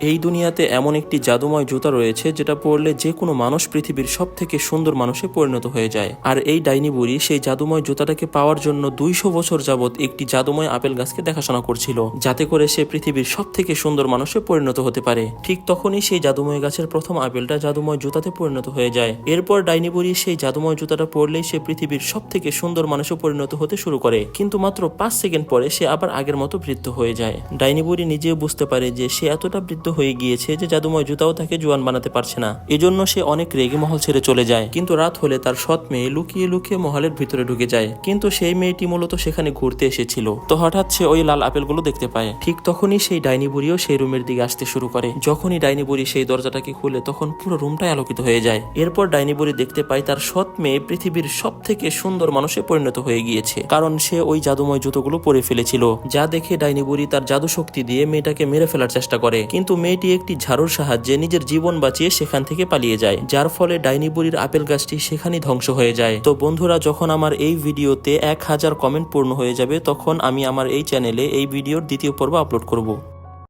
এই দুনিয়াতে এমন একটি জাদুময় জুতা রয়েছে যেটা পরলে যে কোনো মানুষ পৃথিবীর সব থেকে সুন্দর মানুষে পরিণত হয়ে যায়। আর এই ডাইনি বুড়ি সেই জাদুময় জুতাটাকে পাওয়ার জন্য দুইশো বছর যাবৎ একটি জাদুময় আপেল গাছকে দেখাশোনা করছিল, যাতে করে সে পৃথিবীর সব থেকে সুন্দর মানুষে পরিণত হতে পারে। ঠিক তখনই সেই জাদুময় গাছের প্রথম আপেলটা জাদুময় জুতাতে পরিণত হয়ে যায়। এরপর ডাইনি বুড়ি সেই জাদুময় জুতাটা পরলেই সে পৃথিবীর সব থেকে সুন্দর মানুষে পরিণত হতে শুরু করে। কিন্তু মাত্র পাঁচ সেকেন্ড পরে সে আবার আগের মতো বৃদ্ধ হয়ে যায়। ডাইনি বুড়ি নিজেও বুঝতে পারে যে সে এতটা বৃদ্ধ হয়ে গিয়েছে যে জাদুময় জুতাও তাকে জোয়ান বানাতে পারছে না। এজন্য সে অনেক রেগে মহল ছেড়ে চলে যায়। কিন্তু রাত হলে তার সৎ মেয়ে লুকিয়ে লুকিয়ে মহলের ভিতরে ঢুকে যায়। কিন্তু সেই মেয়েটি মূলত সেখানে ঘুরতে এসেছিল। তো হঠাৎ সে ওই লাল আপেলগুলো দেখতে পায়। ঠিক তখনই সেই ডাইনি বুড়িও সেই রুমের দিকে আসতে শুরু করে। যখনই ডাইনি বুড়ি সেই দরজাটাকে খুলে তখন পুরো রুমটাই আলোকিত হয়ে যায়। এরপর ডাইনি বুড়ি দেখতে পায় তার সৎ মেয়ে পৃথিবীর সব থেকে সুন্দর মানুষে পরিণত হয়ে গিয়েছে। কারণ সে ওই জাদুময় জুতোগুলো পরে ফেলেছিল। যা দেখে ডাইনি বুড়ি তার জাদু শক্তি দিয়ে মেয়েটাকে মেরে ফেলার চেষ্টা করে। কিন্তু মেয়েটি একটি ঝাড়ুর সাহায্যে নিজের জীবন বাঁচিয়ে সেখান থেকে পালিয়ে যায়, যার ফলে ডাইনি বুড়ির আপেল গাছটি সেখানেই ধ্বংস হয়ে যায়। তো বন্ধুরা, যখন আমার এই ভিডিওতে এক হাজার কমেন্ট পূর্ণ হয়ে যাবে, তখন আমি আমার এই চ্যানেলে এই ভিডিওর দ্বিতীয় পর্ব আপলোড করব।